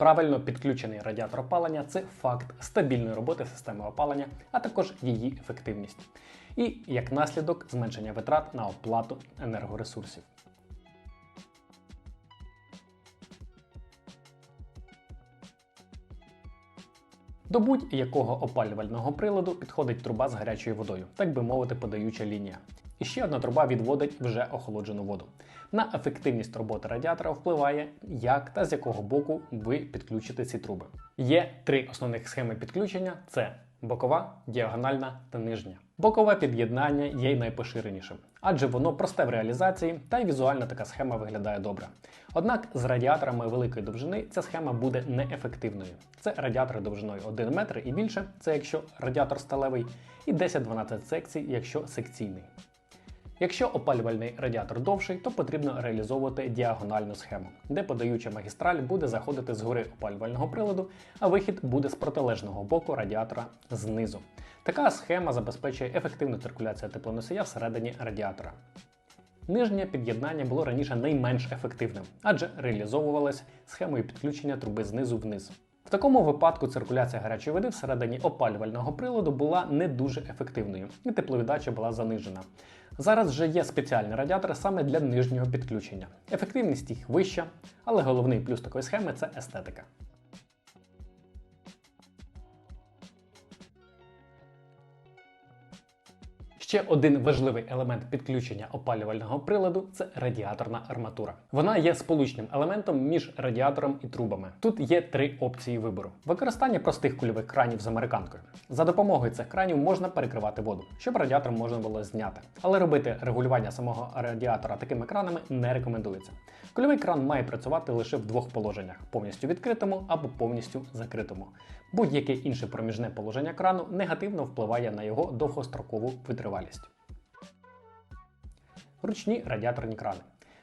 Правильно підключений радіатор опалення це факт стабільної роботи системи опалення, а також її ефективність. І як наслідок зменшення витрат на оплату енергоресурсів. До будь-якого опалювального приладу підходить труба з гарячою водою, так би мовити, подаюча лінія. І ще одна труба відводить вже охолоджену воду. На ефективність роботи радіатора впливає, як та з якого боку ви підключите ці труби. Є три основних схеми підключення: це бокова, діагональна та нижня. Бокове під'єднання є й найпоширенішим, адже воно просте в реалізації та й візуально така схема виглядає добре. Однак з радіаторами великої довжини ця схема буде неефективною. Це радіатори довжиною 1 метр і більше, це якщо радіатор сталевий, і 10-12 секцій, якщо секційний. Якщо опалювальний радіатор довший, то потрібно реалізовувати діагональну схему, де подаюча магістраль буде заходити згори опалювального приладу, а вихід буде з протилежного боку радіатора знизу. Така схема забезпечує ефективну циркуляцію теплоносія всередині радіатора. Нижнє під'єднання було раніше найменш ефективним, адже реалізовувалось схемою підключення труби знизу вниз. В такому випадку циркуляція гарячої води всередині опалювального приладу була не дуже ефективною, і тепловіддача була занижена. Зараз вже є спеціальні радіатори саме для нижнього підключення. Ефективність їх вища, але головний плюс такої схеми це естетика. Ще один важливий елемент підключення опалювального приладу це радіаторна арматура. Вона є сполучним елементом між радіатором і трубами. Тут є три опції вибору: використання простих кульових кранів з американкою. За допомогою цих кранів можна перекривати воду, щоб радіатор можна було зняти. Але робити регулювання самого радіатора такими кранами не рекомендується. Кульовий кран має працювати лише в двох положеннях: повністю відкритому або повністю закритому. Будь-яке інше проміжне положення крану негативно впливає на його довгострокову витривалість. Ручні радіаторні крани.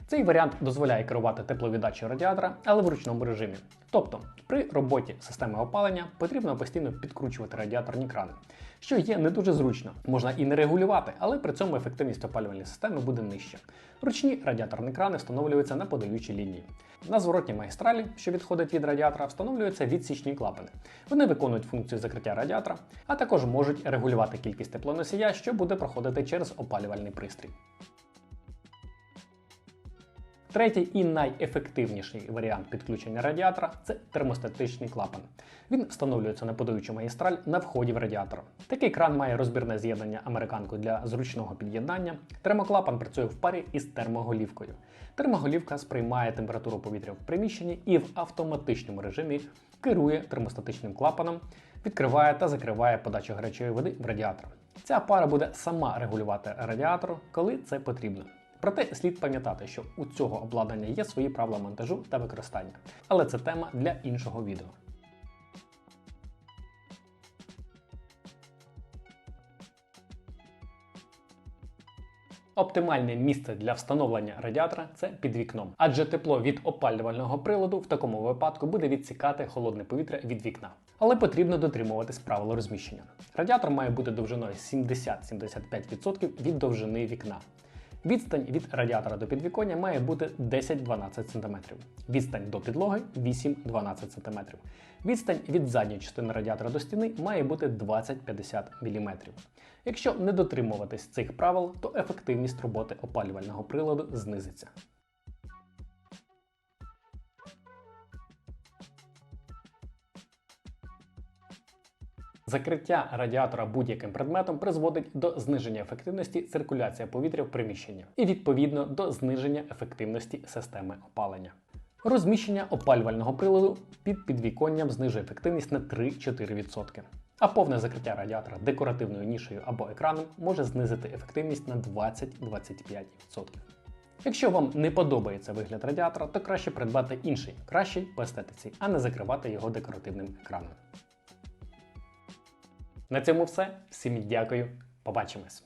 Цей варіант дозволяє керувати тепловіддачею радіатора, але в ручному режимі. Тобто, при роботі системи опалення потрібно постійно підкручувати радіаторні крани, що є не дуже зручно. Можна і не регулювати, але при цьому ефективність опалювальної системи буде нижча. Ручні радіаторні крани встановлюються на подаючій лінії. На зворотній магістралі, що відходить від радіатора, встановлюються відсічні клапани. Вони виконують функцію закриття радіатора, а також можуть регулювати кількість теплоносія, що буде проходити через опалювальний пристрій. Третій і найефективніший варіант підключення радіатора це термостатичний клапан. Він встановлюється на подаючу магістраль на вході в радіатор. Такий кран має розбірне з'єднання американкою для зручного під'єднання. Термоклапан працює в парі із термоголівкою. Термоголівка сприймає температуру повітря в приміщенні і в автоматичному режимі керує термостатичним клапаном, відкриває та закриває подачу гарячої води в радіатор. Ця пара буде сама регулювати радіатор, коли це потрібно. Проте слід пам'ятати, що у цього обладнання є свої правила монтажу та використання, але це тема для іншого відео. Оптимальне місце для встановлення радіатора це під вікном, адже тепло від опалювального приладу в такому випадку буде відсікати холодне повітря від вікна. Але потрібно дотримуватись правил розміщення. Радіатор має бути довжиною 70-75% від довжини вікна. Відстань від радіатора до підвіконня має бути 10-12 см. Відстань до підлоги 8-12 см. Відстань від задньої частини радіатора до стіни має бути 20-50 мм. Якщо не дотримуватись цих правил, то ефективність роботи опалювального приладу знизиться. Закриття радіатора будь-яким предметом призводить до зниження ефективності циркуляції повітря в приміщенні і відповідно до зниження ефективності системи опалення. Розміщення опалювального приладу під підвіконням знижує ефективність на 3-4%. А повне закриття радіатора декоративною нішею або екраном може знизити ефективність на 20-25%. Якщо вам не подобається вигляд радіатора, то краще придбати інший, кращий по естетиці, а не закривати його декоративним екраном. На цьому все. Всім дякую. Побачимось.